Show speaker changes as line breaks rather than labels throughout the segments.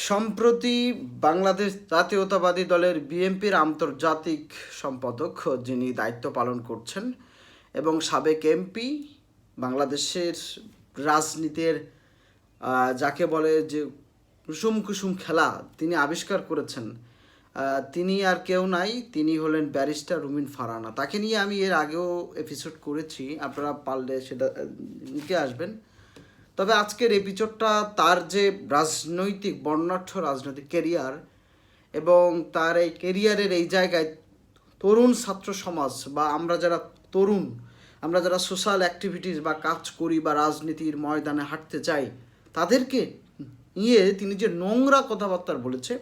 সম্প্রতি বাংলাদেশ জাতীয়তাবাদী দলের বিএনপির আন্তর্জাতিক সম্পাদক যিনি দায়িত্ব পালন করছেন এবং সাবেক এমপি বাংলাদেশের রাজনীতির যাকে বলে যে কুসুম কুসুম খেলা তিনি আবিষ্কার করেছেন তিনি আর কেউ নাই, তিনি হলেন ব্যারিস্টার রুমিন ফারানা। তাকে নিয়ে আমি এর আগেও এপিসোড করেছি, আপনারা পারলে সেটা নিতে আসবেন। তবে আজকের এপিসোডটা তার যে রাজনৈতিক, বর্ণাঢ্য রাজনৈতিক কেরিয়ার এবং তার এই কেরিয়ারের এই জায়গায় তরুণ ছাত্র সমাজ বা আমরা যারা তরুণ, আমরা যারা সোশ্যাল অ্যাক্টিভিটিস বা কাজ করি বা রাজনীতির ময়দানে হাঁটতে চাই তাদেরকে নিয়ে তিনি যে নোংরা কথাবার্তা বলেছে,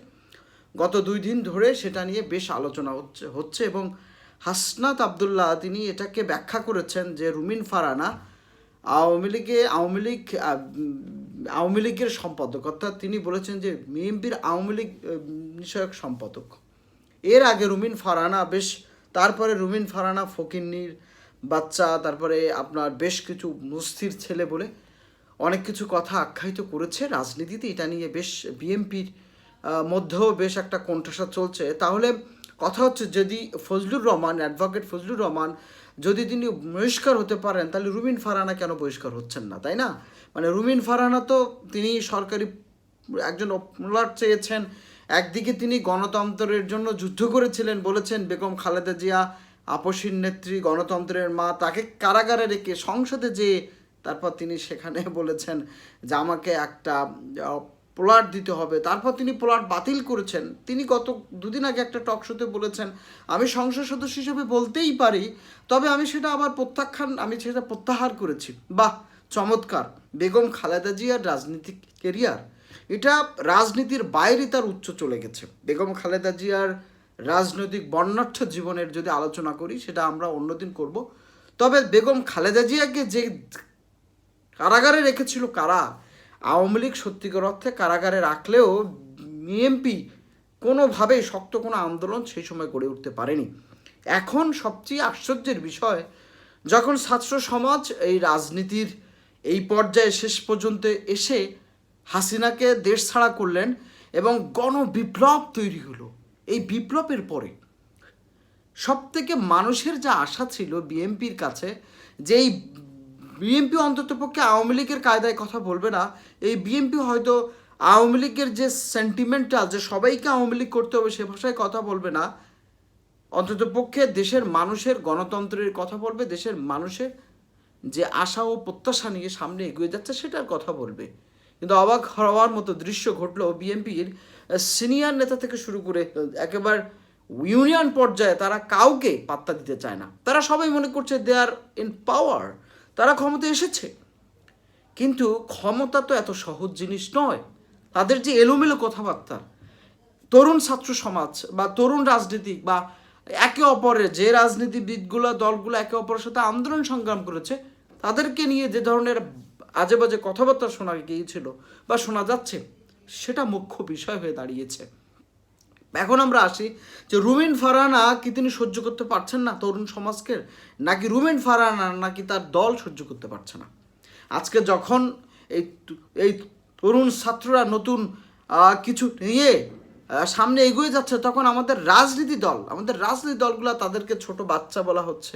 গত দুই দিন ধরে সেটা নিয়ে বেশ আলোচনা হচ্ছে হচ্ছে এবং হাসনাত আবদুল্লাহ তিনি এটাকে ব্যাখ্যা করেছেন যে রুমিন ফারানা আওয়ামী লীগে, আওয়ামী লীগ আওয়ামী লীগের সম্পাদক, অর্থাৎ তিনি বলেছেন যে বিএনপির আওয়ামী লীগ বিষয়ক সম্পাদক। এর আগে রুমিন ফারানা, বেশ তারপরে রুমিন ফারানা, ফকিন্নির বাচ্চা, তারপরে আপনার বেশ কিছু মুস্থির ছেলে বলে অনেক কিছু কথা আখ্যায়িত করেছে। রাজনীতিতে এটা নিয়ে বেশ বিএনপির মধ্যেও বেশ একটা কণ্ঠাসা চলছে। তাহলে কথা হচ্ছে যদি ফজলুর রহমান অ্যাডভোকেট ফজলুর রহমান যদি তিনি বহিষ্কার হতে পারেন, তাহলে রুমিন ফারানা কেন বহিষ্কার হচ্ছেন না, তাই না? মানে রুমিন ফারানা তো তিনি সরকারি একজন ওপলার চেয়েছেন, একদিকে তিনি গণতন্ত্রের জন্য যুদ্ধ করেছিলেন বলেছেন বেগম খালেদা জিয়া আপসীর নেত্রী, গণতন্ত্রের মা, তাকে কারাগারে রেখে সংসদে যে তারপর তিনি সেখানে বলেছেন যে আমাকে একটা প্লট দিতে হবে। তারপর তিনি প্লট বাতিল করেছেন। তিনি গত দুদিন আগে একটা টক শোতে বলেছেন, আমি সংসদ সদস্য হিসেবে বলতেই পারি, তবে আমি সেটা আবার প্রত্যাখ্যান, আমি সেটা প্রত্যাহার করেছি। বাহ, চমৎকার। বেগম খালেদা জিয়ার রাজনীতিক কেরিয়ার এটা রাজনীতির বাইরে তার উচ্চ চলে গেছে। বেগম খালেদা জিয়ার রাজনৈতিক বর্ণাঢ্য জীবনের যদি আলোচনা করি, সেটা আমরা অন্যদিন করব। তবে বেগম খালেদা জিয়াকে যে কারাগারে রেখেছিল কারা? আওয়ামী লীগ সত্যিকার অর্থে কারাগারে রাখলেও বিএনপি কোনোভাবেই শক্ত কোনো আন্দোলন সেই সময় গড়ে উঠতে পারেনি। এখন সবচেয়ে আশ্চর্যের বিষয়, যখন ছাত্র সমাজ এই রাজনীতির এই পর্যায়ে শেষ পর্যন্ত এসে হাসিনাকে দেশ ছাড়া করলেন এবং গণবিপ্লব তৈরি হলো, এই বিপ্লবের পরে সব থেকে মানুষের যা আশা ছিল বিএনপির কাছে যে এই বিএনপি অন্তত পক্ষে আওয়ামী লীগের কায়দায় কথা বলবে না। এই বিএনপি হয়তো আওয়ামী লীগের যে সেন্টিমেন্টাল যে সবাইকে আওয়ামী লীগ করতে হবে সে ভাষায় কথা বলবে না। অন্তত পক্ষে দেশের মানুষের গণতন্ত্রের কথা বলবে, দেশের মানুষের যে আশা ও প্রত্যাশা নিয়ে সামনে এগিয়ে যাচ্ছে সেটার কথা বলবে। কিন্তু অবাক হওয়ার মতো দৃশ্য ঘটলো বিএনপির সিনিয়র নেতা থেকে শুরু করে, একেবারে ইউনিয়ন পর্যায়ে তারা কাউকে পাত্তা দিতে চায় না। তারা সবাই মনে করছে দে আর ইন পাওয়ার তারা ক্ষমতা এসেছে। কিন্তু ক্ষমতা তো এত সহজ জিনিস নয়। তাদের যে এলোমেলো কথাবার্তা, তরুণ ছাত্র সমাজ বা তরুণ রাজনীতিক বা একে অপরের যে রাজনীতিবিদগুলো, দলগুলো একে অপরের সাথে আন্দোলন সংগ্রাম করেছে, তাদেরকে নিয়ে যে ধরনের আজে বাজে কথাবার্তা শোনা গিয়েছিল বা শোনা যাচ্ছে, সেটা মুখ্য বিষয় হয়ে দাঁড়িয়েছে। এখন আমরা আসি যে রুমিন ফারানা কি তিনি সহ্য করতে পারছেন না তরুণ সমাজকে? নাকি রুমিন ফারানা নাকি তার দল সহ্য করতে পারছে না? আজকে যখন এই এই তরুণ ছাত্ররা নতুন কিছু নিয়ে সামনে এগিয়ে যাচ্ছে, তখন আমাদের রাজনীতি দল, আমাদের রাজনীতি দলগুলো তাদেরকে ছোট বাচ্চা বলা হচ্ছে।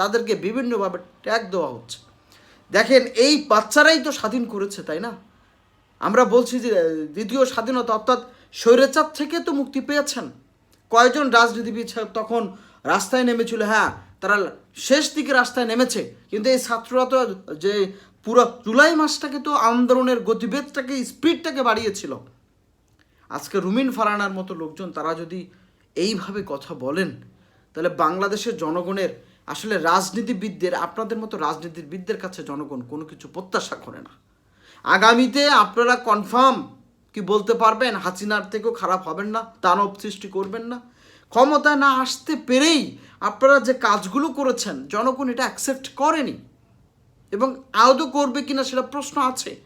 তাদেরকে বিভিন্নভাবে ট্যাগ দেওয়া হচ্ছে। দেখেন, এই বাচ্চারাই তো স্বাধীন করেছে, তাই না? আমরা বলছি যে, দ্বিতীয় স্বাধীনতা অর্থাৎ স্বৈরাচার থেকে তো মুক্তি পেয়েছেন। কয়েকজন রাজনীতিবিদ তখন রাস্তায় নেমেছিল? হ্যাঁ তারা শেষ দিকে রাস্তায় নেমেছে। কিন্তু এই ছাত্ররা তো, যে পুরো জুলাই মাসটাকে তো আন্দোলনের গতিবেগটাকে, স্পিডটাকে বাড়িয়েছিল। আজকে রুমিন ফারানার মতো লোকজন, তারা যদি এইভাবে কথা বলেন, তাহলে বাংলাদেশের জনগণের আসলে রাজনীতিবিদদের, আপনাদের মতো রাজনীতিবিদদের কাছে জনগণ কোনো কিছু প্রত্যাশা করে না। আগামীতে আপনারা কনফার্ম কি বলতে পারবেন? হাসিনার থেকেও খারাপ হবেন না, দানব সৃষ্টি করবেন না। ক্ষমতায় না আসতে পেরেই আপনারা যে কাজগুলো করেছেন, জনগণ এটা অ্যাকসেপ্ট করেনি। এবং আদৌ করবে কিনা সেটা প্রশ্ন আছে।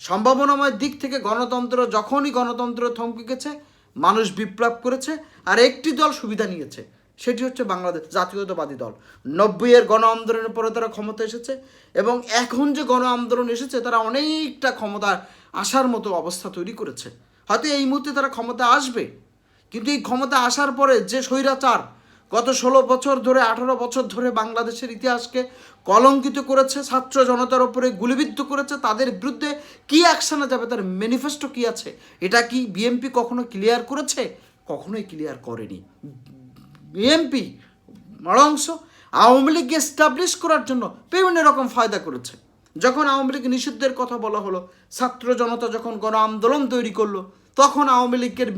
সম্ভাবনাময় দিক থেকে গণতন্ত্র, যখনই গণতন্ত্র থমকে গেছে, মানুষ বিপ্লব করেছে আর একটি দল সুবিধা নিয়েছে। সেটি হচ্ছে বাংলাদেশ জাতীয়তাবাদী দল। নব্বইয়ের গণ আন্দোলনের পরে তারা ক্ষমতা এসেছে এবং এখন যে গণ আন্দোলন এসেছে, তারা অনেকটা ক্ষমতার আসার মতো অবস্থা তৈরি করেছে। হয়তো এই মুহূর্তে তারা ক্ষমতা আসবে, কিন্তু এই ক্ষমতা আসার পরে যে স্বৈরাচার গত ষোলো বছর ধরে, আঠারো বছর ধরে বাংলাদেশের ইতিহাসকে কলঙ্কিত করেছে, ছাত্র জনতার উপরে গুলিবিদ্ধ করেছে, তাদের বিরুদ্ধে কি অ্যাকশনে যাবে, তার ম্যানিফেস্টো কি আছে, এটা কি বিএমপি কখনো ক্লিয়ার করেছে? কখনোই ক্লিয়ার করেনি। বিএমপি বড় অংশ আওয়ামী লীগকে এস্টাবলিশ করার জন্য বিভিন্ন রকম ফায়দা করেছে। যখন আওয়ামী লীগ নিষিদ্ধের কথা বলা হলো, ছাত্র জনতা যখন গণ আন্দোলন তৈরি করল, তখন আওয়ামী লীগের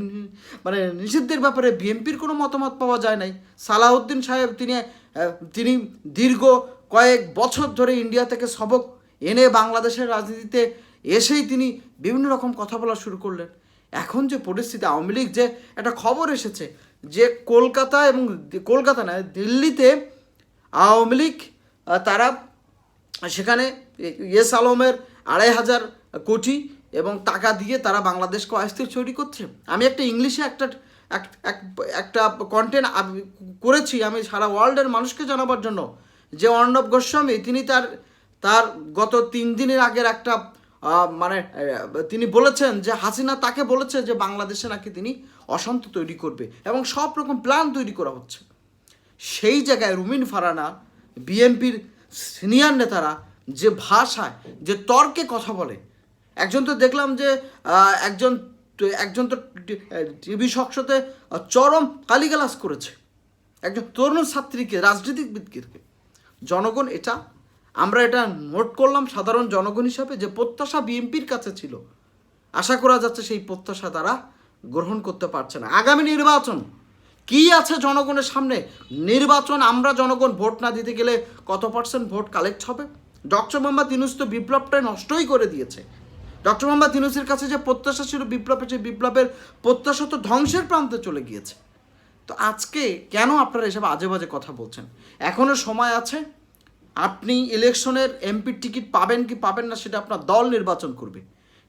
মানে নিষিদ্ধের ব্যাপারে বিএনপির কোনো মতামত পাওয়া যায় নাই। সালাউদ্দিন সাহেব তিনি তিনি দীর্ঘ কয়েক বছর ধরে ইন্ডিয়া থেকে সবক এনে বাংলাদেশের রাজনীতিতে এসেই তিনি বিভিন্ন রকম কথা বলা শুরু করলেন। এখন যে পরিস্থিতি, আওয়ামী লীগ যে একটা খবর এসেছে যে কলকাতা এবং কলকাতা নয় দিল্লিতে আওয়ামী লীগ তারা সেখানে ইয়েস আলমের আড়াই হাজার কোটি এবং টাকা দিয়ে তারা বাংলাদেশকে অস্থির তৈরি করছে। আমি একটা ইংলিশে একটা, এক- এক- একটা কন্টেন্ট করেছি আমি সারা ওয়ার্ল্ডের মানুষকে জানাবার জন্য। যে অর্ণব গোস্বামী, তিনি তার তার গত তিন দিনের আগের একটা মানে তিনি বলেছেন যে হাসিনা তাকে বলেছে যে বাংলাদেশে নাকি তিনি অশান্ত তৈরি করবে এবং সব রকম প্ল্যান তৈরি করা হচ্ছে সেই জায়গায় রুমিন ফারানা বিএনপির সিনিয়র নেতারা যে ভাষায় যে তর্কে কথা বলে একজন তো দেখলাম যে একজন একজন তো টিভি শখসতে চরম কালিগালাস করেছে একজন তরুণ ছাত্রীকে রাজনীতিবিদকে জনগণ এটা আমরা এটা নোট করলাম সাধারণ জনগণ হিসাবে যে প্রত্যাশা বিএনপির কাছে ছিল। আশা করা যাচ্ছে সেই প্রত্যাশা তারা গ্রহণ করতে পারছে না। আগামী নির্বাচন কি আছে জনগণের সামনে? নির্বাচন, আমরা জনগণ ভোট না দিতে গেলে কত পার্সেন্ট ভোট কালেক্ট হবে? ডক্টর মোহাম্মদ ইউনুস তো বিপ্লবটাই নষ্টই করে দিয়েছে। ডক্টর মোহাম্মদ ইউনুসের কাছে যে প্রত্যাশা ছিল বিপ্লবের, সেই বিপ্লবের প্রত্যাশা তো ধ্বংসের প্রান্তে চলে গিয়েছে। তো আজকে কেন আপনারা এসব আজে বাজে কথা বলছেন? এখনও সময় আছে? আপনি ইলেকশনের এমপির টিকিট পাবেন কি পাবেন না সেটা আপনার দল নির্বাচন করবে।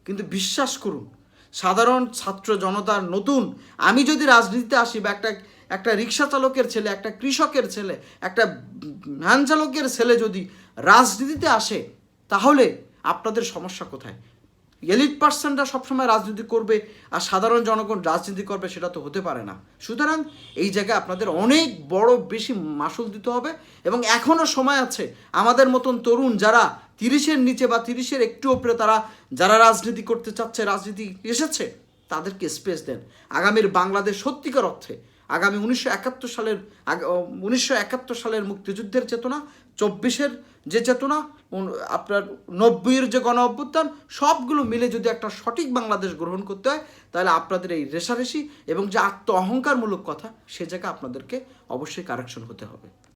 কিন্তু বিশ্বাস করুন, সাধারণ ছাত্র জনতার নতুন, আমি যদি রাজনীতিতে আসি বা একটা একটা রিক্সা চালকের ছেলে, একটা কৃষকের ছেলে, একটা ভ্যান চালকের ছেলে যদি রাজনীতিতে আসে, তাহলে আপনাদের সমস্যা কোথায়? এলিট পার্সনরা সবসময় রাজনীতি করবে আর সাধারণ জনগণ রাজনীতি করবে, সেটা তো হতে পারে না। সুতরাং এই জায়গায় আপনাদের অনেক বড় বেশি মাসুল দিতে হবে এবং এখনও সময় আছে আমাদের মতন তরুণ যারা তিরিশের নিচে বা তিরিশের একটু ওপরে তারা, যারা রাজনীতি করতে চাচ্ছে, রাজনীতি এসেছে, তাদেরকে স্পেস দেন। আগামীর বাংলাদেশ সত্যিকার অর্থে আগামী উনিশশো একাত্তর সালের উনিশশো একাত্তর সালের মুক্তিযুদ্ধের চেতনা, চব্বিশের যে চেতনা আপনার নব্বইয়ের যে গণ অভ্যুত্থান, সবগুলো মিলে যদি একটা সঠিক বাংলাদেশ গ্রহণ করতে হয়, তাহলে আপনাদের এই রেশারেশি এবং যে আত্ম অহংকারমূলক কথা, সে জায়গায় আপনাদেরকে অবশ্যই কারেকশন হতে হবে।